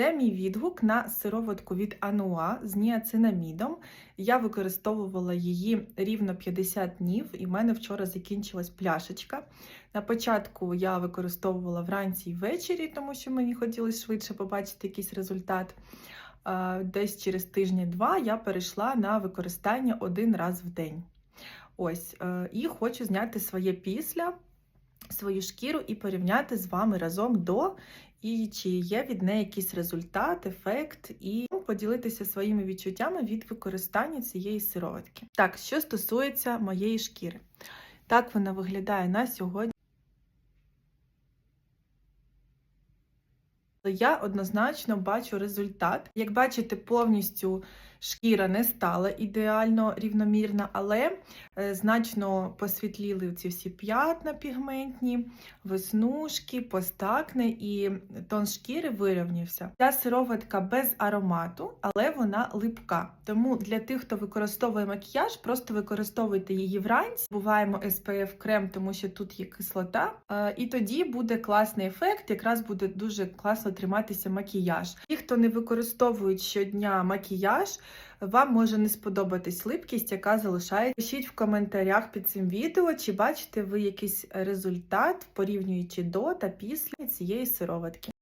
Це мій відгук на сироватку від Ануа з ніацинамідом. Я використовувала її рівно 50 днів, і в мене вчора закінчилась пляшечка. На початку я використовувала вранці і ввечері, тому що мені хотілося швидше побачити якийсь результат. Десь через тижні-два я перейшла на використання один раз в день. Ось, е, і хочу зняти своє після, свою шкіру і порівняти з вами разом до і чи є від неї якийсь результат, ефект, і поділитися своїми відчуттями від використання цієї сироватки. Так, що стосується моєї шкіри, так вона виглядає на сьогодні. Я однозначно бачу результат. Як бачите, повністю шкіра не стала ідеально рівномірна, але е, значно посвітліли ці всі п'ятна пігментні, веснушки, постакни і тон шкіри вирівнявся. Ця сироватка без аромату, але вона липка. Тому для тих, хто використовує макіяж, просто використовуйте її вранці. Буваємо SPF крем, тому що тут є кислота. Е, І тоді буде класний ефект, якраз буде дуже класно триматися макіяж. Ті, хто не використовують щодня макіяж, вам може не сподобатись липкість, яка залишається. Пишіть в коментарях під цим відео, чи бачите ви якийсь результат, порівнюючи до та після цієї сироватки.